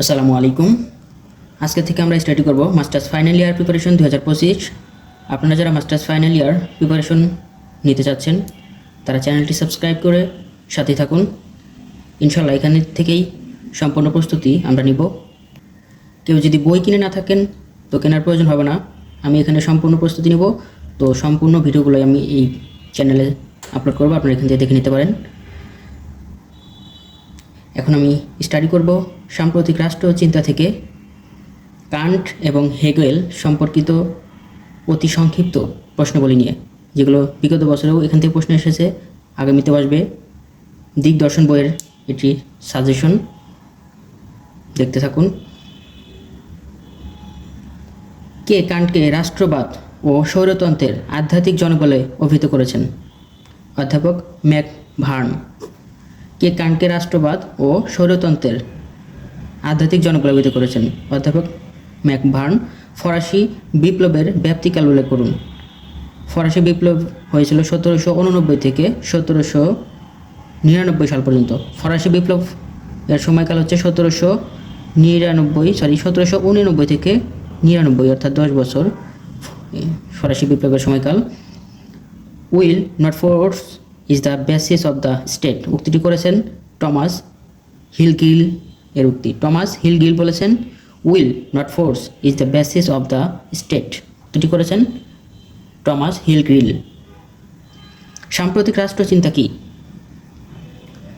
আসসালামু আলাইকুম আজকে থেকে আমরা স্টাডি করব মাস্টার্স ফাইনাল ইয়ার প্রিপারেশন দু হাজার পঁচিশ। আপনারা যারা মাস্টার্স ফাইনাল ইয়ার প্রিপারেশন নিতে চাচ্ছেন, তারা চ্যানেলটি সাবস্ক্রাইব করে সাথে থাকুন। ইনশাল্লাহ এখানে থেকেই সম্পূর্ণ প্রস্তুতি আমরা নিব। কেউ যদি বই কিনে না থাকেন, তো কেনার প্রয়োজন হবে না। আমি এখানে সম্পূর্ণ প্রস্তুতি নিব। তো সম্পূর্ণ ভিডিওগুলো আমি এই চ্যানেলে আপলোড করব, আপনারা এখান থেকে দেখে নিতে পারেন। এখন আমি স্টাডি করব। সাম্প্রতিক রাষ্ট্র চিন্তা থেকে কান্ট এবং হেগেল সম্পর্কিত অতি সংক্ষিপ্ত প্রশ্নগুলি নিয়ে, যেগুলো বিগত বছরেও এখান থেকে প্রশ্ন এসেছে আগামীতে আসবে। দিগদর্শন বইয়ের এটি সাজেশন দেখতে থাকুন। কে কান্টকে রাষ্ট্রবাদ ও সৌরতন্ত্রের আধ্যাত্মিক জনক বলে অভিহিত করেছেন? অধ্যাপক ম্যাক ভার্ন কে কান্টকে রাষ্ট্রবাদ ও সৌরতন্ত্রের আধ্যাত্মিক জনক করেছেন। অধ্যাপক ম্যাকভার্ন ফরাসি বিপ্লবের ব্যাপ্তিকাল উল্লেখ করুন। ফরাসি বিপ্লব হয়েছিল সতেরোশো উননব্বই থেকে সতেরোশো নিরানব্বই সাল পর্যন্ত। ফরাসি বিপ্লব এর সময়কাল হচ্ছে সতেরোশো নিরানব্বই সরি সতেরোশো উননব্বই থেকে নিরানব্বই, অর্থাৎ দশ বছর ফরাসি বিপ্লবের সময়কাল। Will not force is the basis of the state. উক্তিটি করেছেন টমাস হিলগিল এর উক্তি। টমাস হিলগিল বলেছেন, will not force is the basis of the state. উক্তিটি করেছেন টমাস হিলগ্রিল সাম্প্রতিক রাষ্ট্রচিন্তা কী?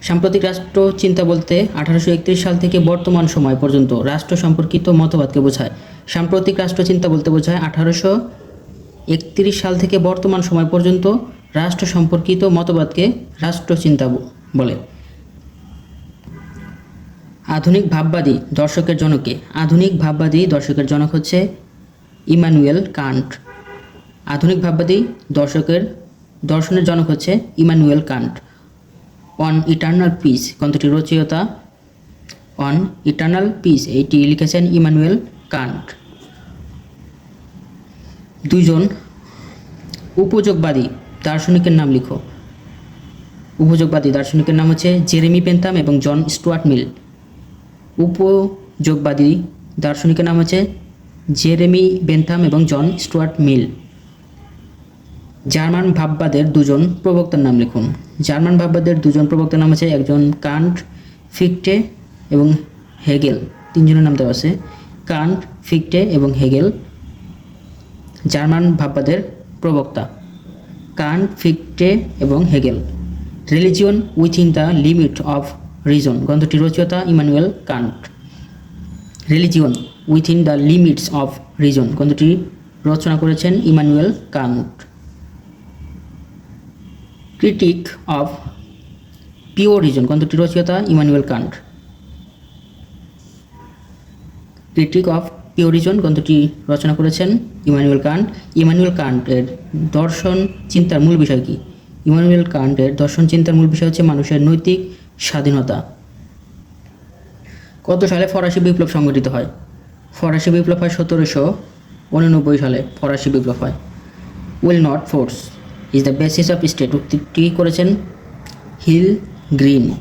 সাম্প্রতিক রাষ্ট্র চিন্তা বলতে আঠারোশো একত্রিশ সাল থেকে বর্তমান সময় পর্যন্ত রাষ্ট্র সম্পর্কিত মতবাদকে বোঝায়। সাম্প্রতিক রাষ্ট্রচিন্তা বলতে বোঝায় আঠারোশো একত্রিশ সাল থেকে বর্তমান সময় পর্যন্ত রাষ্ট্র সম্পর্কিত মতবাদকে রাষ্ট্রচিন্তা ব- বলে। আধুনিক ভাববাদী দর্শকের জনকে। আধুনিক ভাববাদী দর্শকের জনক হচ্ছে ইমানুয়েল কান্ট। আধুনিক ভাববাদী দর্শকের, দর্শনের জনক হচ্ছে Immanuel Kant. On eternal peace, গ্রন্থটির রচয়িতা অন ইটার্নাল পিস, এইটি লিখেছেন ইমানুয়েল কান্ট। দুজন উপযোগবাদী দার্শনিকের নাম লিখো। উপযোগবাদী দার্শনিকের নাম হচ্ছে জেরেমি পেন্তাম এবং জন স্টুয়ার্ট মিল। উপযোগবাদী দার্শনিকের নাম হচ্ছে জেরেমি বেন্থাম এবং জন স্টুয়ার্ট মিল। জার্মান ভাববাদের দুজন প্রবক্তার নাম লিখুন। জার্মান ভাববাদের দুজন প্রবক্তার নাম আছে একজন কান্ট ফিকটে এবং হেগেল। তিনজনের নাম দেওয়া আছে কান্ট ফিকটে এবং হেগেল, জার্মান ভাববাদের প্রবক্তা। কান্ট ফিকটে এবং Hegel. Religion within the limit of reason গ্রন্থটির রচয়িতা Immanuel Kant. Religion within the limits of reason গ্রন্থটি রচনা করেছেন Immanuel Kant. Critique of pure reason গ্রন্থটির রচয়িতা Immanuel Kant. Critique of pure reason গ্রন্থটি রচনা করেছেন ইমানুয়েল কান্ট। ইমানুয়েল কান্টের দর্শন চিন্তার মূল বিষয় কী? ইমানুয়েল কান্টের দর্শন চিন্তার মূল বিষয় হচ্ছে মানুষের নৈতিক স্বাধীনতা। কত সালে ফরাসি বিপ্লব সংগঠিত হয়? ফরাসি বিপ্লব হয় সতেরোশো উননব্বই সালে ফরাসি বিপ্লব হয়। Will not force is the basis of state. উক্তিটি করেছেন হিল গ্রিন।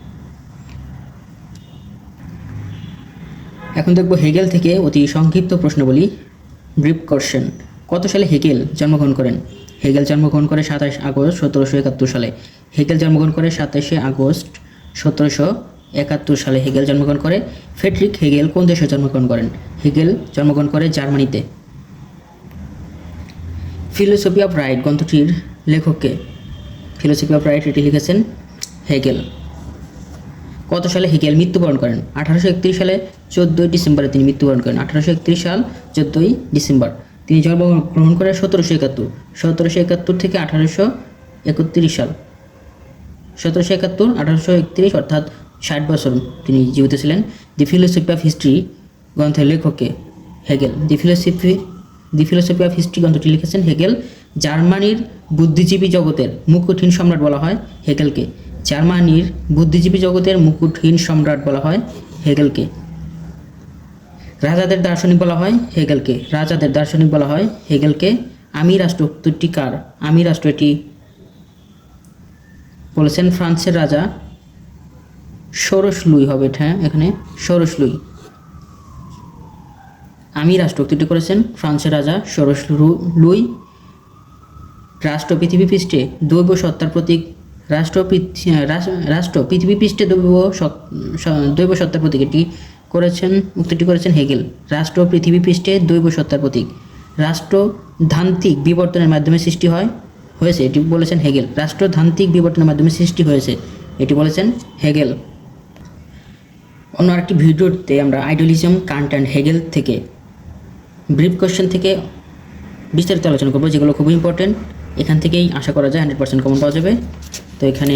এখন দেখব হেগেল থেকে অতি সংক্ষিপ্ত প্রশ্নবলী ব্রিফ কোশ্চেন কত সালে হেগেল জন্মগ্রহণ করেন? হেগেল জন্মগ্রহণ করে সাতাশ আগস্ট সতেরোশো একাত্তর সালে। হেগেল জন্মগ্রহণ করে সাতাশে আগস্ট সতেরোশো একাত্তর সালে হেগেল জন্মগ্রহণ করে। ফেডরিক হেগেল কোন দেশে জন্মগ্রহণ করেন? হেগেল জন্মগ্রহণ করে জার্মানিতে। ফিলোসফি অফ রাইট গ্রন্থটির লেখককে ফিলোসফি অফ রাইট এটি লিখেছেন হেগেল। কত সালে হেগেল মৃত্যুবরণ করেন? আঠারোশো একত্রিশ সালে চোদ্দোই ডিসেম্বরে তিনি মৃত্যুবরণ করেন। আঠারোশো একত্রিশ সাল চোদ্দোই ডিসেম্বর তিনি জন্মগ্রহণ করেন সতেরোশো একাত্তর। সতেরোশো একাত্তর থেকে আঠারোশো একত্রিশ সাল। সতেরোশো একাত্তর, আঠারোশো একত্রিশ, অর্থাৎ ষাট বছর তিনি জীবিত ছিলেন। দি ফিলোসফি অফ হিস্ট্রি গ্রন্থের লেখককে Hegel. The philosophy the philosophy of history গ্রন্থটি লিখেছেন হেগেল। জার্মানির বুদ্ধিজীবী জগতের মুকুটহীন সম্রাট বলা হয় হেগেলকে জার্মানির বুদ্ধিজীবী জগতের মুকুটহীন সম্রাট বলা হয় হেগেলকে রাজাদের দার্শনিক বলা হয় হেগেলকে রাজাদের দার্শনিক বলা হয় হেগেলকে আমি রাষ্ট্র কার? আমি রাষ্ট্র এটি বলেছেন ফ্রান্সের রাজা ষোড়শ লুই হবে হ্যাঁ এখানে ষোড়শ লুই। আমি রাষ্ট্র উক্তিটি করেছেন, ফ্রান্সের রাজা সরস লুই। রাষ্ট্র পৃথিবী পৃষ্ঠে দৈব সত্তার প্রতীক, রাষ্ট্র রাষ্ট্র পৃথিবী পৃষ্ঠে দৈব দৈব সত্তার প্রতীক এটি করেছেন, উক্তিটি করেছেন হেগেল। রাষ্ট্র পৃথিবী পৃষ্ঠে দৈব সত্তার প্রতীক। রাষ্ট্র ধান্তিক বিবর্তনের মাধ্যমে সৃষ্টি হয় হয়েছে। এটি বলেছেন হেগেল। রাষ্ট্র ধান্তিক বিবর্তনের মাধ্যমে সৃষ্টি হয়েছে। এটি বলেছেন হেগেল। অন্য আরেকটি ভিডিওতে আমরা আইডিয়ালিজম কান্ট অ্যান্ড হেগেল থেকে ব্রিফ কোশ্চেন থেকে বিস্তারিত আলোচনা করব, যেগুলো খুবই ইম্পর্টেন্ট এখান থেকেই আশা করা যায় হান্ড্রেড পার্সেন্ট কমন পাওয়া যাবে। তো এখানে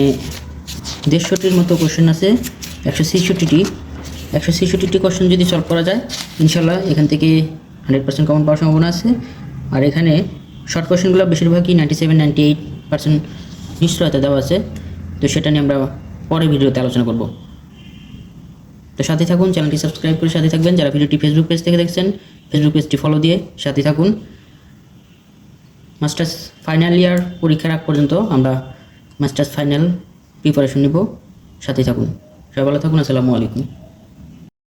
দেড়শোটির মতো কোশ্চেন আছে, একশো ছেষট্টিটি। একশো ছেষট্টিটি কোশ্চেন যদি সলভ করা যায়, ইনশাল্লাহ এখান থেকে হান্ড্রেড পার্সেন্ট কমন পাওয়ার সম্ভাবনা আছে। আর এখানে শর্ট কোশ্চেনগুলো বেশিরভাগই ninety seven ninety eight percent নিশ্চয়তা দেওয়া আছে। তো সেটা নিয়ে আমরা পরের ভিডিওতে আলোচনা করব। তো সাথে থাকুন, চ্যানেলটি সাবস্ক্রাইব করে সাথে থাকবেন। যারা ভিডিওটি ফেসবুক পেজ থেকে দেখছেন ফেসবুক পেজটি ফলো দিয়ে সাথে থাকুন। মাস্টার্স ফাইনাল ইয়ার পরীক্ষার আগ পর্যন্ত আমরা মাস্টার্স ফাইনাল প্রিপারেশন নিব। সাথে থাকুন। সবাই ভালো থাকুন, আসসালামু আলাইকুম।